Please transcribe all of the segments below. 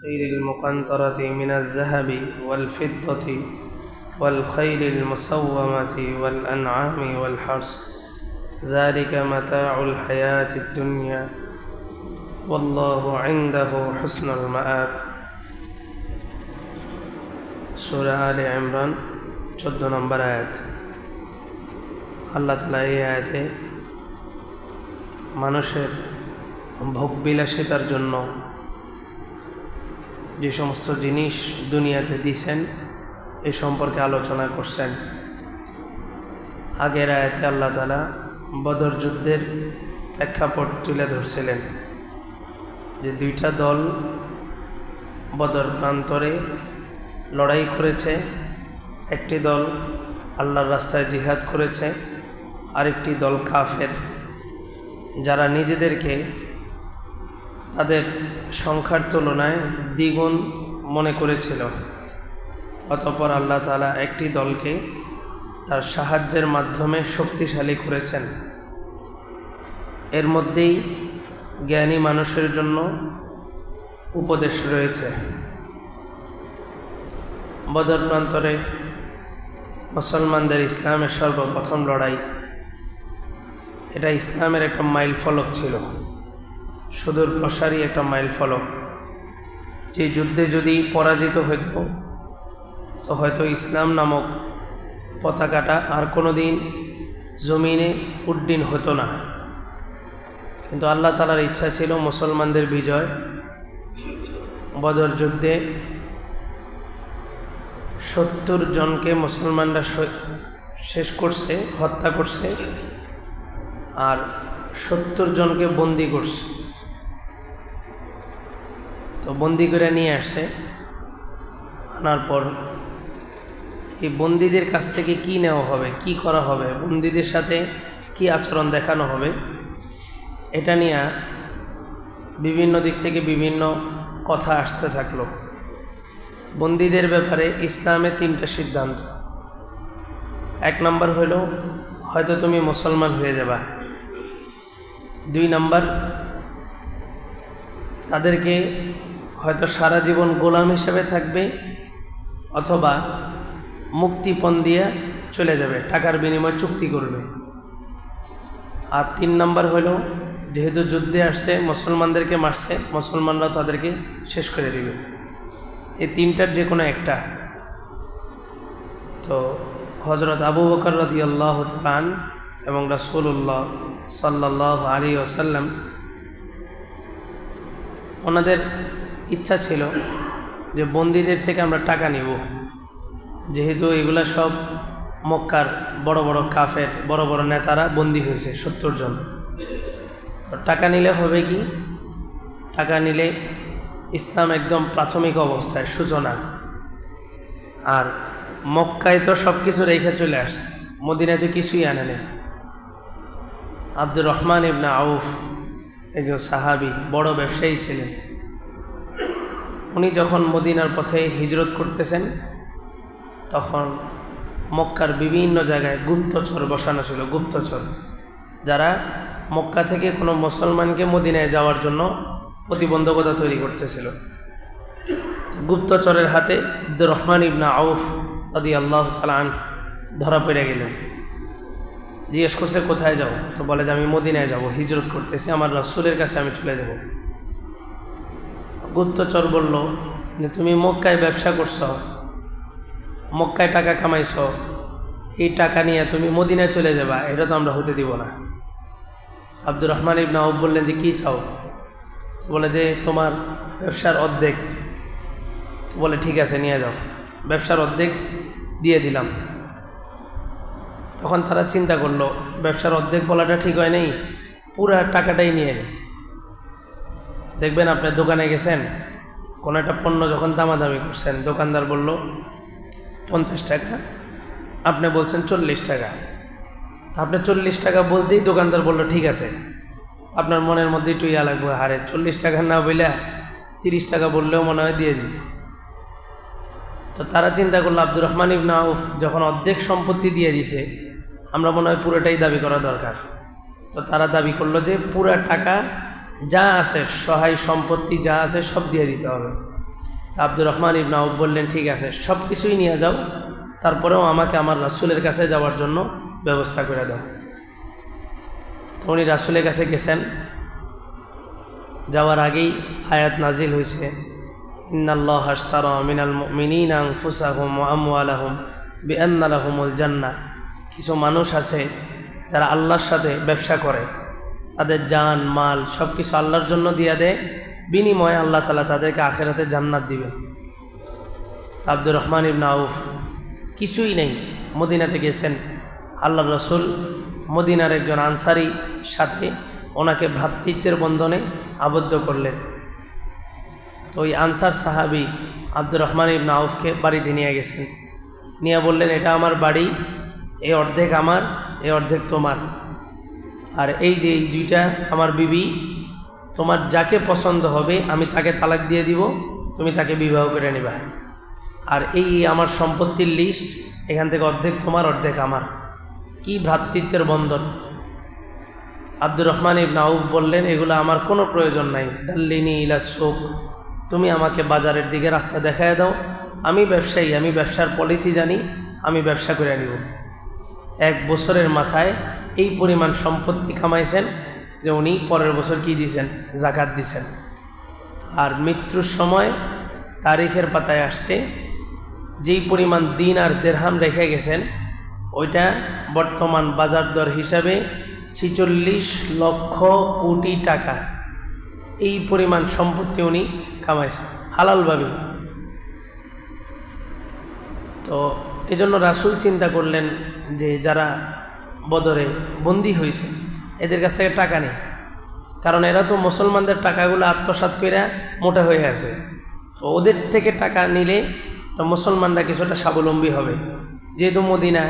غير المقنطرة من الذهب والفضة والخيل المسومة والأنعام والحرث ذلك متاع الحياة الدنيا والله عنده حسن المآب সুরা আলে ইমরান চোদ্দ নম্বর আয়াত আল্লাহ তালা এই আয়াতে মানুষের ভোগবিলাসিতার জন্য যে সমস্ত জিনিস দুনিয়াতে দিছেন, এ সম্পর্কে আলোচনা করছেন। আগের আয়াতে আল্লাহ তালা বদর যুদ্ধের প্রেক্ষাপট তুলে ধরছিলেন যে দুইটা দল বদর প্রান্তরে লড়াই করেছে। একটি দল আল্লাহর রাস্তায় জিহাদ করেছে, আরেকটি দল কাফের, যারা নিজেদেরকে তাদের সংখ্যার তুলনায় দ্বিগুণ মনে করেছিল। অতপর আল্লাহ তালা একটি দলকে তার সাহায্যের মাধ্যমে শক্তিশালী করেছেন। এর মধ্যেই জ্ঞানী মানুষের জন্য উপদেশ রয়েছে। বদর প্রান্তরে মুসলমানদের ইসলামের সর্বপ্রথম লড়াই। এটা ইসলামের একটা মাইল ফলক ছিল। সুদূর প্রসারী একটা মাইল ফলক। যে যুদ্ধে যদি পরাজিত হইত, তো হয়তো ইসলাম নামক পতাকাটা আর কোনো দিন জমিনে উড্ডীন হতো না। কিন্তু আল্লাহ তালার ইচ্ছা ছিল মুসলমানদের বিজয়, বদর যুদ্ধে সত্তর জনকে মুসলমানরা শেষ করছে, হত্যা করছে, আর সত্তর জনকে বন্দি করছে। তো বন্দি করে নিয়ে আসছে আনার পর এই বন্দিদের কাছ থেকে কি নেওয়া হবে, কি করা হবে, বন্দিদের সাথে কি আচরণ দেখানো হবে, এটা নিয়ে বিভিন্ন দিক থেকে বিভিন্ন কথা আসতে থাকল। বন্দীদের ব্যাপারে ইসলামে তিনটা সিদ্ধান্ত। এক নম্বর হলো, হয়তো তুমি মুসলমান হয়ে যাবা। দুই নম্বর, তাদেরকে হয়তো সারা জীবন গোলাম হিসেবে থাকবে অথবা মুক্তিপণ দিয়ে চলে যাবে, টাকার বিনিময়ে চুক্তি করবে। আর তিন নম্বর হলো যেহেতু যুদ্ধে আসছে, মুসলমানদেরকে মারছে, মুসলমানরা তাদেরকে শেষ করে দিবে। এই তিনটার যে কোনো একটা। তো হজরত আবু বকর রদি আল্লাহ তালান এবং রাসুল্লাহ সাল্লাহ আলী ওসাল্লাম ওনাদের ইচ্ছা ছিল যে বন্দীদের থেকে আমরা টাকা নিব। যেহেতু এগুলা সব মক্কার বড় বড় কাফের, বড় বড় নেতারা বন্দী হয়েছে, সত্তর জন। টাকা নিলে হবে কি? টাকা নিলে ইসলাম একদম প্রাথমিক অবস্থায়, সূচনা। আর মক্কায় তো সব কিছু রেখে চলে আসছে মদিনায় তো কিছুই আনে নেই। আব্দুর রহমান ইবনা আউফ একজন সাহাবি, বড় ব্যবসায়ী ছিলেন। উনি যখন মদিনার পথে হিজরত করতেছেন, তখন মক্কার বিভিন্ন জায়গায় গুপ্তচর বসানো ছিল, গুপ্তচর। যারা মক্কা থেকে কোনো মুসলমানকে মদিনায় যাওয়ার জন্য প্রতিবন্ধকতা তৈরি করতেছিল। গুপ্তচরের হাতে ইদ্দুর রহমান ইবনা আউফ আদি আল্লাহ তালান ধরা পড়ে গেলেন। জিজ্ঞেস করছে, কোথায় যাও? তো বলে যে, আমি মদিনায় যাব, হিজরত করতেছি, আমার রসুলের কাছে আমি চলে যাব। গুপ্তচর বলল, যে তুমি মক্কায় ব্যবসা করছ, মক্কায় টাকা কামাইছ, এই টাকা নিয়ে তুমি মদিনায় চলে যাবা, এটা তো আমরা হতে দিব না। আব্দুর রহমান ইবনা আউফ বললেন, যে কী চাও? বলে, যে তোমার ব্যবসার অর্ধেক। বলে, ঠিক আছে, নিয়ে যাও। ব্যবসার অর্ধেক দিয়ে দিলাম। তখন তারা চিন্তা করল, ব্যবসার অর্ধেক বলাটা ঠিক হয় নেই, পুরা টাকাটাই নিয়ে নেই দেখবেন আপনার দোকানে গেছেন, কোনো একটা পণ্য যখন দামাদামি করছেন, দোকানদার বলল, পঞ্চাশ টাকা। আপনি বলছেন, চল্লিশ টাকা। আপনি চল্লিশ টাকা বলতেই দোকানদার বলল, ঠিক আছে। আপনার মনের মধ্যে একটু ইয়া লাগবে হারে চল্লিশ টাকা না বইলে তিরিশ টাকা বললেও মনে হয় দিয়ে দিত। তো তারা চিন্তা করল, আব্দুর রহমান ইবনা আউফ যখন অর্ধেক সম্পত্তি দিয়ে দিছে, আমরা মনে হয় পুরোটাই দাবি করা দরকার। তো তারা দাবি করল যে পুরা টাকা যা আছে, সহায় সম্পত্তি যা আছে সব দিয়ে দিতে হবে। তা আব্দুর রহমান ইবনা আউফ বললেন, ঠিক আছে, সব কিছুই নিয়ে যাও। তারপরেও আমাকে আমার রাসুলের কাছে যাওয়ার জন্য ব্যবস্থা করে দাও। তো উনি রাসুলের কাছে গেছেন। যাওয়ার আগেই আয়াত নাজিল হয়েছে, ইন্নাল্লাহ হাস্তার মিনাল মিনিন আংফুসাহুম আমওয়ালাহুম বিআন্নালাহুমুল জান্না কিছু মানুষ আছে যারা আল্লাহর সাথে ব্যবসা করে। তাদের জান, মাল সব কিছু আল্লাহর জন্য দিয়ে দেয়। বিনিময়ে আল্লাহ তালা তাদেরকে আখেরাতে জান্নাত দিবেন। আব্দুর রহমান ইবনা আউফ, কিছুই নেই মদিনাতে গেছেন। আল্লাহ রসুল মদিনার একজন আনসারি সাথে ওনাকে ভ্রাতৃত্বের বন্ধনে আবদ্ধ করলেন। তো ওই আনসার সাহাবি আব্দুর রহমান ইবনা আউফকে বাড়িতে নিয়ে গেছেন। নিয়ে বললেন, এটা আমার বাড়ি, এই অর্ধেক আমার, এই অর্ধেক তোমার। আর এই যে এই দুইটা আমার বিবি, তোমার যাকে পছন্দ হবে, আমি তাকে তালাক দিয়ে দিব, তুমি তাকে বিবাহ করে নিবা। আর এই আমার সম্পত্তির লিস্ট এখান থেকে অর্ধেক তোমার, অর্ধেক আমার। কি ভ্রাতৃত্বের বন্ধন। আব্দুর রহমান ইবন আউফ বললেন, এগুলো আমার কোনো প্রয়োজন নাই। দাল্লিনী ইলা শোক তুমি আমাকে বাজারের দিকে রাস্তা দেখায় দাও। আমি ব্যবসায়ী, আমি ব্যবসার পলিসি জানি, আমি ব্যবসা করে নিব। এক বছরের মাথায় এই পরিমাণ সম্পত্তি কামাইছেন যে উনি পরের বছর কি দিয়েছেন জাকাত দিছেন। আর মৃত্যুর সময় তারিখের পাতায় আসছে, যেই পরিমাণ দিন আর দেড়হাম রেখে গেছেন, ওইটা বর্তমান বাজার দর হিসাবে ছিচল্লিশ লক্ষ কোটি টাকা। এই পরিমাণ সম্পত্তি উনি কামাইছেন, হালালভাবে। তো এজন্য রাসুল চিন্তা করলেন যে যারা বদরে বন্দী হয়েছে। এদের কাছ থেকে টাকা নেই। কারণ এরা তো মুসলমানদের টাকাগুলো আত্মসাৎ করে মোটা হয়ে আছে। তো ওদের থেকে টাকা নিলে তো মুসলমানরা কিছুটা স্বাবলম্বী হবে। যেহেতু মদিনা,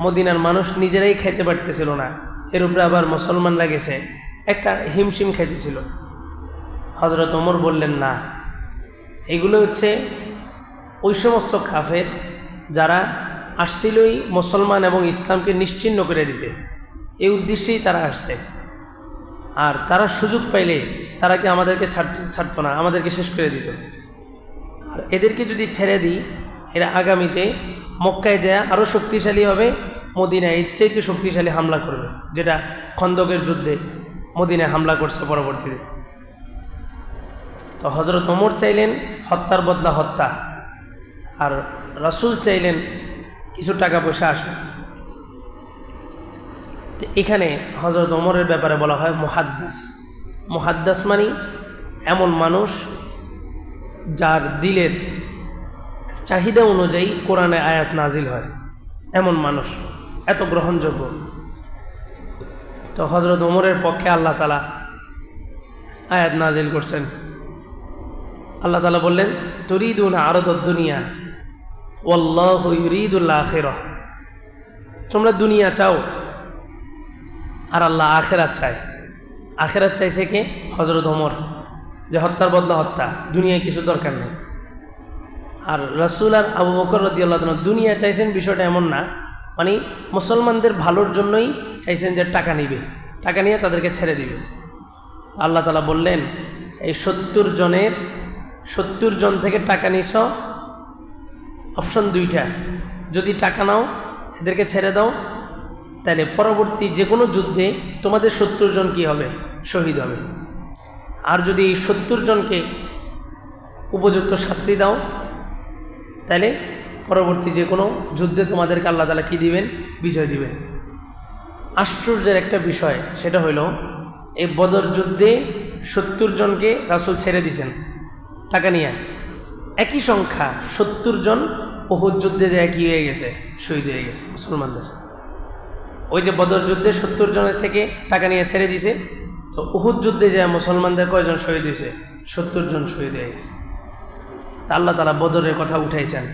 মদিনার মানুষ নিজেরাই খেতে পারতেছিল না। এর উপরে আবার মুসলমানরা গেছে, একটা হিমশিম খাইতেছিল। হজরত ওমর বললেন, না, এগুলো হচ্ছে ওই সমস্ত কাফের যারা আসছিলই মুসলমান এবং ইসলামকে নিশ্চিন্ন করে দিতে। এই উদ্দেশ্যেই তারা আসছে। আর তারা সুযোগ পাইলে তারা কি আমাদেরকে ছাড় ছাড়তো না, আমাদেরকে শেষ করে দিত। আর এদেরকে যদি ছেড়ে দিই, এরা আগামীতে মক্কায় যায় আরও শক্তিশালী হবে, মদিনায় চাইতে শক্তিশালী হামলা করবে, যেটা খন্দকের যুদ্ধে মদিনায় হামলা করছে পরবর্তীতে। তো হজরত ওমর চাইলেন হত্যার বদলা হত্যা। আর রাসুল চাইলেন কিছু টাকা পয়সা আসুক। তো এখানে হজরত ওমরের ব্যাপারে বলা হয় মহাদ্দাস। মহাদ্দাস মানে এমন মানুষ যার দিলের চাহিদা অনুযায়ী কোরআনে আয়াত নাজিল হয়। এমন মানুষ, এত গ্রহণযোগ্য। তো হজরত ওমরের পক্ষে আল্লাহ তালা আয়াত নাজিল করছেন। আল্লাহ তালা বললেন, তরিদুন আরদ দুনিয়া তোমরা দুনিয়া চাও, আর আল্লাহ আখেরাত চায়। আখেরাত চাইছে কে? হজরত ওমর, যে হত্যার বদলা হত্যা, দুনিয়ায় কিছু দরকার নেই। আর রসুল আর আবু বকর রদি আল্লাহ দুনিয়া চাইছেন বিষয়টা এমন না মানে মুসলমানদের ভালোর জন্যই চাইছেন যে টাকা নিবে, টাকা নিয়ে তাদেরকে ছেড়ে দিবে। আল্লাহ তালা বললেন, এই সত্তর জনের, সত্তর জন থেকে টাকা নিছ অপশন দুইটা। যদি টাকা নাও, এদেরকে ছেড়ে দাও, তাহলে পরবর্তী যে কোনো যুদ্ধে তোমাদের সত্তর জন কি হবে? শহীদ হবে। আর যদি এই সত্তর জনকে উপযুক্ত শাস্তি দাও, তাহলে পরবর্তী যে কোনো যুদ্ধে তোমাদেরকে আল্লাহ তালা কী দিবেন? বিজয় দিবেন। আশ্চর্যের একটা বিষয়, সেটা হলো, এই বদর যুদ্ধে সত্তর জনকে রাসুল ছেড়ে দিছেন টাকা নিয়ে একই সংখ্যা, সত্তর জন ওহুদ যুদ্ধে যে একই হয়ে গেছে, শহীদ হয়ে গেছে, মুসলমানদের। ওই যে বদর যুদ্ধে সত্তর জনের থেকে টাকা নিয়ে ছেড়ে দিছে, তো উহুদ যুদ্ধে যে মুসলমানদের কয়জন শহীদ হয়েছে? সত্তর জন শহীদ হয়ে গেছে। তা আল্লাহ তালা বদরের কথা উঠাইছেন,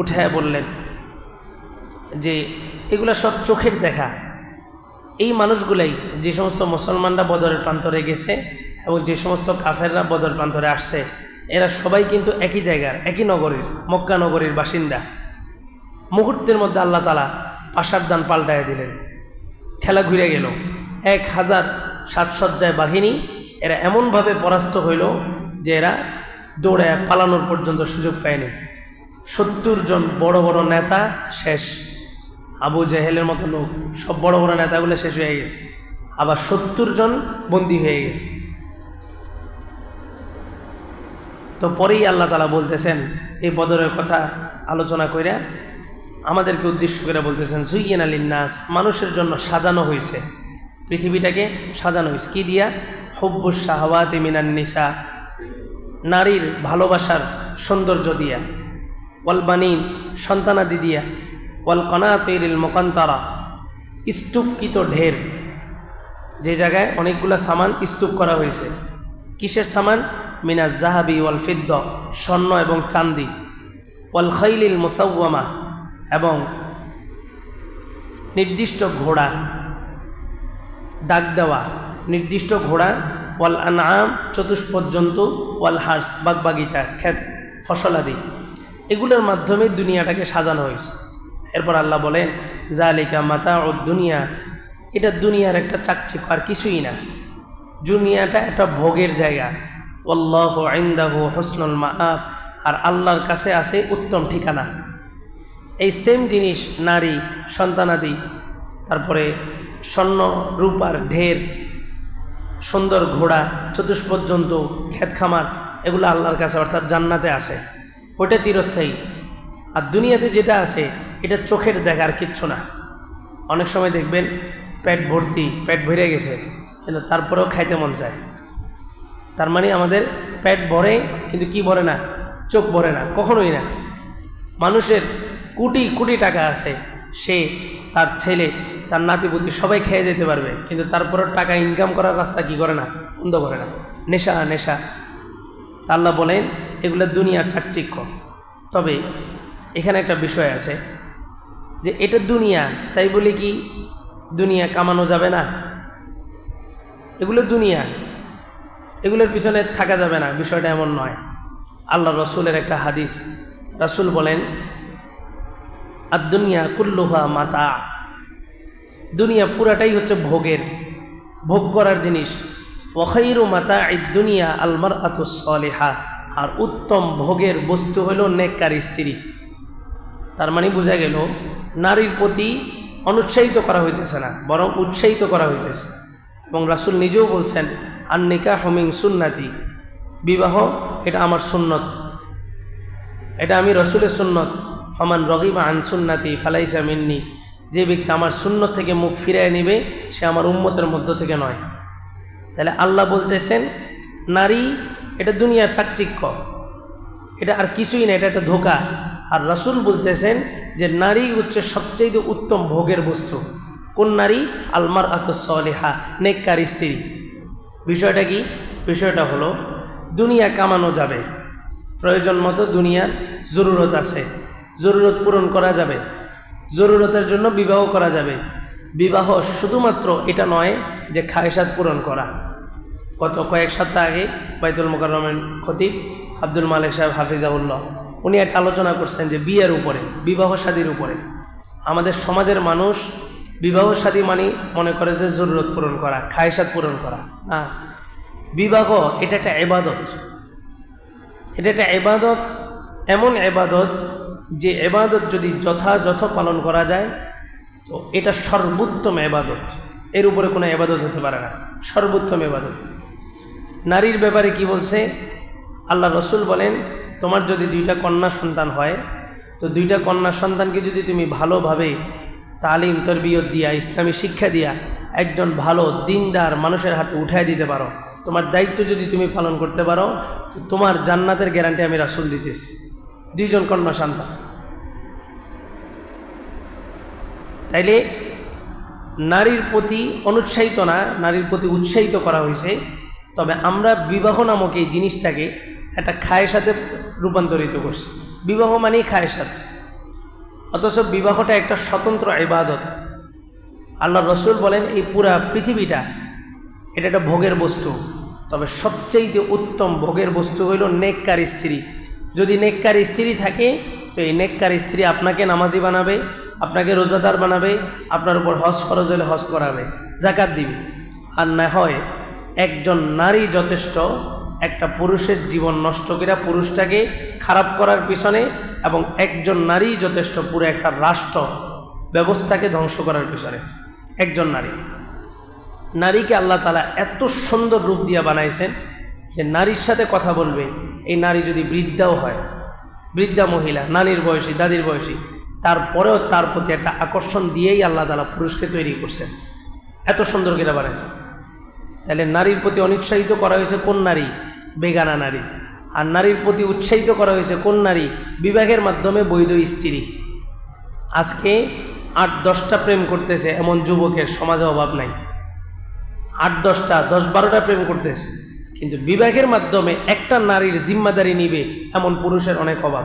উঠায় বললেন যে, এগুলা সব চোখের দেখা। এই মানুষগুলাই যে সমস্ত মুসলমানরা বদরের প্রান্তরে গেছে এবং যে সমস্ত কাফেররা বদর প্রান্তরে আসছে এরা সবাই কিন্তু একই জায়গার, একই নগরীর, মক্কা নগরীর বাসিন্দা। মুহূর্তের মধ্যে আল্লাহ তালা পাশার দান পাল্টায় দিলেন। খেলা ঘুরে গেল। এক হাজার সাজসজ্জায় বাহিনী এরা এমনভাবে পরাস্ত হইল যে এরা দৌড়ে পালানোর পর্যন্ত সুযোগ পায়নি। সত্তর জন বড় বড় নেতা শেষ। আবু জেহেলের মতো লোক, সব বড় বড় নেতাগুলো শেষ হয়ে গেছে। আবার সত্তর জন বন্দী হয়ে গেছে। তো পরেই আল্লাহ তালা বলতেছেন, এই বদরের কথা আলোচনা করে আমাদেরকে উদ্দেশ্য করে বলতেছেন, জুইয়েন আলীন নাস মানুষের জন্য সাজানো হয়েছে পৃথিবীটাকে সাজানো হয়েছে কি দিয়া? হব্বুস শাহওয়াত মিনান নিসা, নারীর ভালোবাসার সৌন্দর্য দিয়া। ওয়াল বানিন, সন্তানাদি দিয়া। ওয়াল কনাতিল মোকান্তারা, স্তূপকৃত ঢের। যে জায়গায় অনেকগুলো সামান স্তূপ করা হয়েছে কিসের সামান? মিনা জাহাবি ওয়াল ফিদ্দ, স্বর্ণ এবং চান্দি ওয়াল খৈলিল মুসাউমা এবং নির্দিষ্ট ঘোড়া ডাক দেওয়া, নির্দিষ্ট ঘোড়া, ওয়াল আনাম চতুষ্পদ জন্তু, ওয়াল হার্স বাগবাগিচা, ক্ষেত ফসলাদি এগুলোর মাধ্যমে দুনিয়াটাকে সাজানো হয়েছে। এরপর আল্লাহ বলেন জালিকা মাতা ও দুনিয়া। এটা দুনিয়ার একটা চাকচিক আর কিছুই না। দুনিয়াটা একটা ভোগের জায়গা। অল্লাহ আইন্দাহ হসনুল মাআব। আর আল্লাহর কাছে আছে উত্তম ঠিকানা। এই সেম জিনিস নারী, সন্তানাদি, তারপরে স্বর্ণ, রূপার ঢের, সুন্দর ঘোড়া, চতুষ্পদ জন্তু, ক্ষেত খামার, এগুলো আল্লাহর কাছে অর্থাৎ জান্নাতে আছে। ওইটা চিরস্থায়ী। আর দুনিয়াতে যেটা আছে, এটা চোখের দেখার কিচ্ছু না। অনেক সময় দেখবেন পেট ভর্তি, পেট ভরে গেছে, কিন্তু তারপরেও খাইতে মন চায়। তার মানে আমাদের পেট ভরে, কিন্তু কি ভরে না? চোখ ভরে না, কখনোই না। মানুষের কোটি কোটি টাকা আছে, সে তার ছেলে, তার নাতিপুতি সবাই খেয়ে যেতে পারবে, কিন্তু তারপরেও টাকা ইনকাম করার রাস্তা কি করে না? বন্ধ করে না। নেশা নেশা। আল্লাহ বলেন, এগুলো দুনিয়ার চাকচিক্য। তবে এখানে একটা বিষয় আছে, যে এটা দুনিয়া, তাই বলে কি, দুনিয়া কামানো যাবে না। এগুলো দুনিয়া। এগুলোর পিছনে থাকা যাবে না, বিষয়টা এমন নয়। আল্লাহ রসুলের একটা হাদিস। রাসুল বলেন আর দুনিয়া কুল্লুহা মাতা। দুনিয়া পুরাটাই হচ্ছে ভোগের, ভোগ করার জিনিস। ওখাইরু মাতা এই দুনিয়া আলমার আতুসলেহা আর উত্তম ভোগের বস্তু হলো নেককার স্ত্রী। তার মানে বোঝা গেল, নারীর প্রতি অনুৎসাহিত করা হইতেছে না, বরং উৎসাহিত করা হইতেছে। এবং রাসুল নিজেও বলছেন আর নিকা হমিং সুন্নাতি। বিবাহ, এটা আমার সুন্নত। এটা আমি রসুলের সুন্নত। ফমান রগিবা আন সুন্নাতি ফালাইসা মিন্নি। যে ব্যক্তি আমার সুন্নত থেকে মুখ ফিরিয়ে নেবে, সে আমার উম্মতের মধ্য থেকে নয়। তাহলে আল্লাহ বলতেছেন, নারী, এটা দুনিয়ার চাকচিক্য। এটা আর কিছুই না, এটা একটা ধোকা। আর রসুল বলতেছেন যে নারী হচ্ছে সবচেয়ে উত্তম ভোগের বস্তু। কোন নারী? আলমার আতসলেহা নেককার স্ত্রী। বিষয়টা কি? বিষয়টা হলো, দুনিয়া কামানো যাবে। প্রয়োজন মতো দুনিয়ার জরুরত আছে। জরুরত পূরণ করা যাবে। জরুরতের জন্য বিবাহ করা যাবে। বিবাহ শুধুমাত্র এটা নয় যে খায়সাত পূরণ করা। গত কয়েক সপ্তাহ আগে বাইতুল মোকাররমের খতিব আব্দুল মালিক সাহেব হাফিজাউল্লাহ উনি একটা আলোচনা করছেন যে বিয়ের উপরে, বিবাহ শাদীর উপরে। আমাদের সমাজের মানুষ বিবাহ শাদী মানে মনে করে যে জরুরত পূরণ করা খায়সাত পূরণ করা। না, বিবাহ, এটা একটা এবাদত। এটা একটা এবাদত, এমন এবাদত যে এবাদত যদি যথাযথ পালন করা যায়, তো এটা সর্বোত্তম এবাদত। এর উপরে কোনো এবাদত হতে পারে না। সর্বোত্তম এবাদত। নারীর ব্যাপারে কি বলছে? আল্লাহ রসুল বলেন, তোমার যদি দুইটা কন্যা সন্তান হয়, তো দুইটা কন্যা সন্তানকে যদি তুমি ভালোভাবে তালিম, তরবিয়ত দিয়া, ইসলামী শিক্ষা দিয়া একজন ভালো দিনদার মানুষের হাতে উঠাই দিতে পারো। তোমার দায়িত্ব যদি তুমি পালন করতে পারো তোমার জান্নাতের গ্যারান্টি আমি রাসুল দিতেছি। দুইজন কন্যা সন্তান। তাইলে নারীর প্রতি অনুৎসাহিত না, নারীর প্রতি উৎসাহিত করা হয়েছে। তবে আমরা বিবাহ নামক এই জিনিসটাকে একটা খায়ের সাথে রূপান্তরিত করছি। বিবাহ মানেই খায়ের সাথে। অথচ বিবাহটা একটা স্বতন্ত্র ইবাদত। আল্লাহ রসুল বলেন, এই পুরা পৃথিবীটা, এটা একটা ভোগের বস্তু। তবে সবচেয়ে উত্তম ভোগের বস্তু হইল নেককার স্ত্রী। যদি নেককার স্ত্রী থাকে, তো এই নেককার স্ত্রী আপনাকে নামাজি বানাবে, আপনাকে রোজাদার বানাবে, আপনার উপর হজ ফরজ হলে হজ করাবে, জাকাত দিবে। আর না হয় একজন নারী যথেষ্ট, একটা পুরুষের জীবন নষ্ট করে পুরুষটাকে খারাপ করার পিছনে এবং একজন নারী যথেষ্ট পুরো একটা রাষ্ট্র ব্যবস্থাকে ধ্বংস করার পিছনে। একজন নারী। নারীকে আল্লাহ তালা এত সুন্দর রূপ দিয়ে বানাইছেন যে নারীর সাথে কথা বলবে, এই নারী যদি বৃদ্ধাও হয়, বৃদ্ধা মহিলা, নানির বয়সী, দাদির বয়সী, তারপরেও তার প্রতি একটা আকর্ষণ দিয়েই আল্লাহ তালা পুরুষকে তৈরি করছেন। এত সুন্দর করে বানাইছেন। তাহলে নারীর প্রতি অনুৎসাহিত করা হয়েছে কোন নারী? বেগানা নারী। আর নারীর প্রতি উৎসাহিত করা হয়েছে কোন নারী? বিবাহের মাধ্যমে বৈধ স্ত্রী। আজকে আট দশটা প্রেম করতেছে এমন যুবকের, সমাজে অভাব নাই। আট দশটা, দশ বারোটা প্রেম করতেছে। কিন্তু বিবাহের মাধ্যমে একটা নারীর জিম্মাদারি নিবে এমন পুরুষের অনেক অভাব।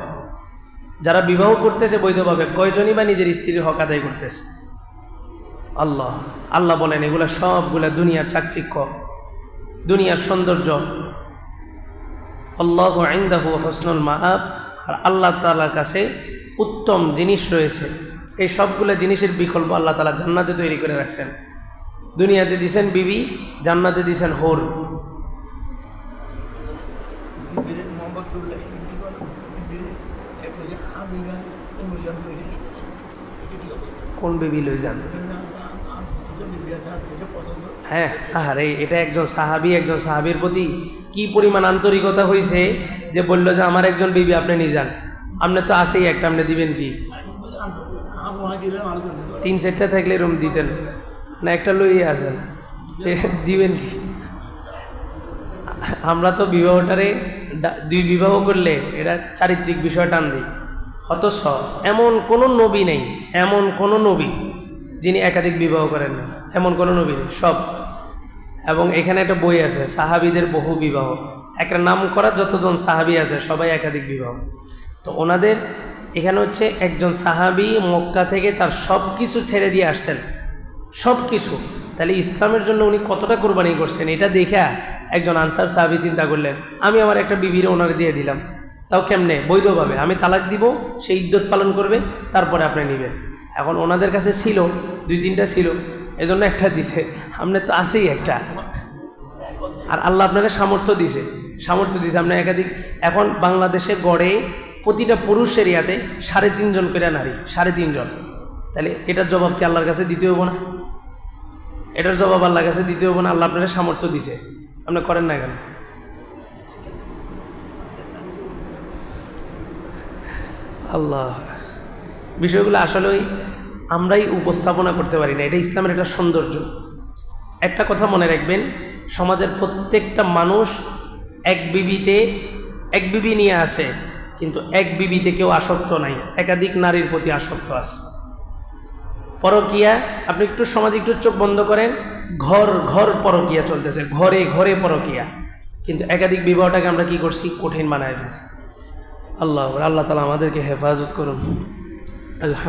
যারা বিবাহ করতেছে বৈধভাবে, কয়জনই বা নিজের স্ত্রীর হক আদায় করতেছে? আল্লাহ আল্লাহ বলেন, এগুলো সবগুলা দুনিয়ার চাকচিক্য, দুনিয়ার সৌন্দর্য আল্লাহ আইন্দাহু হসনুল মাহাব আর আল্লাহ তালার কাছে উত্তম জিনিস রয়েছে। এই সবগুলো জিনিসের বিকল্প আল্লাহ তালা জান্নাতে তৈরি করে রাখছেন। দুনিয়াতে দিছেন বিবি জান্নাতে দিছেন হোর। কোন বিবি লই যান? হ্যাঁ আরে এটা একজন সাহাবি একজন সাহাবির প্রতি কি পরিমাণ আন্তরিকতা হয়েছে যে বলল যে, আমার একজন বিবি, আপনি নিয়ে যান। আপনি তো আসেই একটা, আপনি দিবেন কি? তিন চারটা থাকলে এরকম দিতেন। না একটা লইয়ে আসেন। দিবেন কি? আমরা তো বিবাহটারে দুই বিবাহ করলে এটা চারিত্রিক বিষয় টান দিই। অথচ এমন কোনো নবী নেই, এমন কোনো নবী যিনি একাধিক বিবাহ করেন না এমন কোনো নবী নেই, সব। এবং এখানে একটা বই আছে, সাহাবিদের বহু বিবাহ। একটা নাম করা যতজন সাহাবি আছে, সবাই একাধিক বিবাহ। তো ওনাদের এখানে হচ্ছে একজন সাহাবি মক্কা থেকে তার সব কিছু ছেড়ে দিয়ে আসছেন। সব কিছু তাহলে ইসলামের জন্য উনি কতটা কোরবানি করছেন, এটা দেখা একজন আনসার সাহাবি চিন্তা করলেন, আমি আমার একটা বিবিরে ওনারে দিয়ে দিলাম। তাও কেমনে? বৈধভাবে। আমি তালাক দিব, সে ইদ্যত পালন করবে, তারপরে আপনি নেবেন। এখন ওনাদের কাছে ছিল, দুই তিনটা ছিল এজন্য একটা দিছে। আপনি তো আছেই একটা। আর আল্লাহ আপনাকে সামর্থ্য দিছে। সামর্থ্য দিছে। আপনি একাধিক এখন বাংলাদেশে গড়ে প্রতিটা পুরুষ এরিয়াতে সাড়ে তিনজন করে নারী। সাড়ে তিনজন। তাহলে এটার জবাব কি আল্লাহর কাছে দিতে হব না? এটার জবাব আল্লাহর কাছে দিতে হব না। আল্লাহ আপনাকে সামর্থ্য দিছে। আপনি করেন না কেন? আল্লাহ। বিষয়গুলো আসলেই আমরাই উপস্থাপনা করতে পারি না, এটা ইসলামের একটা সৌন্দর্য। একটা কথা মনে রাখবেন, সমাজের প্রত্যেকটা মানুষ এক বিবিতে, এক বিবি নিয়ে আসে কিন্তু এক বিবিতে কেউ আসক্ত নাই, একাধিক নারীর প্রতি আসক্ত আছে। পরকিয়া, আপনি একটু সমাজে একটু চোখ বন্ধ করেন, ঘর ঘর পরকিয়া চলতেছে, ঘরে ঘরে পরকিয়া। কিন্তু একাধিক বিবাহটাকে আমরা কি করছি? কঠিন বানায় ফেলছি। আল্লাহ আল্লাহ তালা আমাদেরকে হেফাজত করুন। আল্লাহ